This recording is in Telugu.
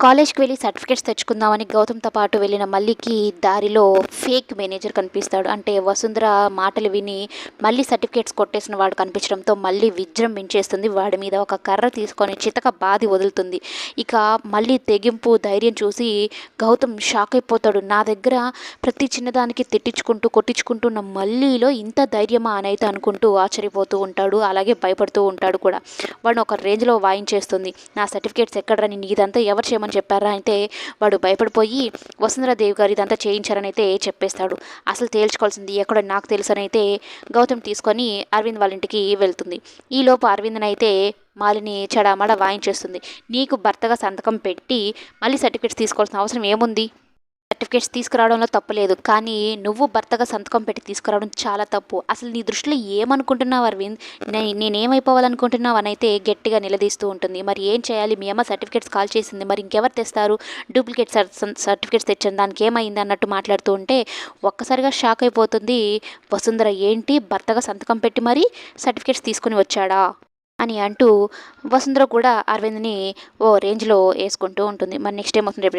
కాలేజ్కి వెళ్ళి సర్టిఫికేట్స్ తెచ్చుకుందామని గౌతమ్తో పాటు వెళ్ళిన మల్లికి దారిలో ఫేక్ మేనేజర్ కనిపిస్తాడు. అంటే వసుంధర మాటలు విని మళ్ళీ సర్టిఫికేట్స్ కొట్టేసిన వాడు కనిపించడంతో మళ్ళీ విజృంభించేస్తుంది. వాడి మీద ఒక కర్ర తీసుకొని చితక బాధి వదులుతుంది. ఇక మళ్ళీ తెగింపు ధైర్యం చూసి గౌతమ్ షాక్ అయిపోతాడు. నా దగ్గర ప్రతి చిన్నదానికి తిట్టించుకుంటూ కొట్టించుకుంటున్న మళ్ళీలో ఇంత ధైర్యమా అని అయితే అనుకుంటూ ఆశ్చర్యపోతూ ఉంటాడు. అలాగే భయపడుతూ ఉంటాడు కూడా. వాడిని ఒక రేంజ్లో వాయించేస్తుంది. నా సర్టిఫికేట్స్ ఎక్కడని ఇదంతా ఎవరు చేయమని చెప్పారా? అయితే వాడు భయపడిపోయి వసుంధరాదేవి గారు ఇదంతా చేయించారని అయితే చెప్పేస్తాడు. అసలు తేల్చుకోవాల్సింది ఎక్కడ నాకు తెలుసు అయితే గౌతమ్ తీసుకొని అరవింద్ వాళ్ళ ఇంటికి వెళ్తుంది. ఈలోపు అరవింద్ని అయితే మాలిని చెడామడ వాయించేస్తుంది. నీకు భర్తగా సంతకం పెట్టి మళ్ళీ సర్టిఫికేట్స్ తీసుకోవాల్సిన అవసరం ఏముంది? సర్టిఫికేట్స్ తీసుకురావడంలో తప్పులేదు కానీ నువ్వు భర్తగా సంతకం పెట్టి తీసుకురావడం చాలా తప్పు. అసలు నీ దృష్టిలో ఏమనుకుంటున్నావు అరవింద్? నేనేమైపోవాలనుకుంటున్నావు అని అయితే గట్టిగా నిలదీస్తూ ఉంటుంది. మరి ఏం చేయాలి? మీ అమ్మ సర్టిఫికేట్స్ కాల్ చేసింది. మరి ఇంకెవరు తెస్తారు? డూప్లికేట్ సర్టిఫికేట్స్ తెచ్చాను. దానికి ఏమైంది అన్నట్టు మాట్లాడుతూ ఉంటే ఒక్కసారిగా షాక్ అయిపోతుంది. వసుంధర ఏంటి? భర్తగా సంతకం పెట్టి మరి సర్టిఫికేట్స్ తీసుకుని వచ్చాడా? అని అంటూ వసుంధర కూడా అరవింద్ని ఓ రేంజ్లో వేసుకుంటూ ఉంటుంది. మరి నెక్స్ట్ ఏమవుతుంది? రేపు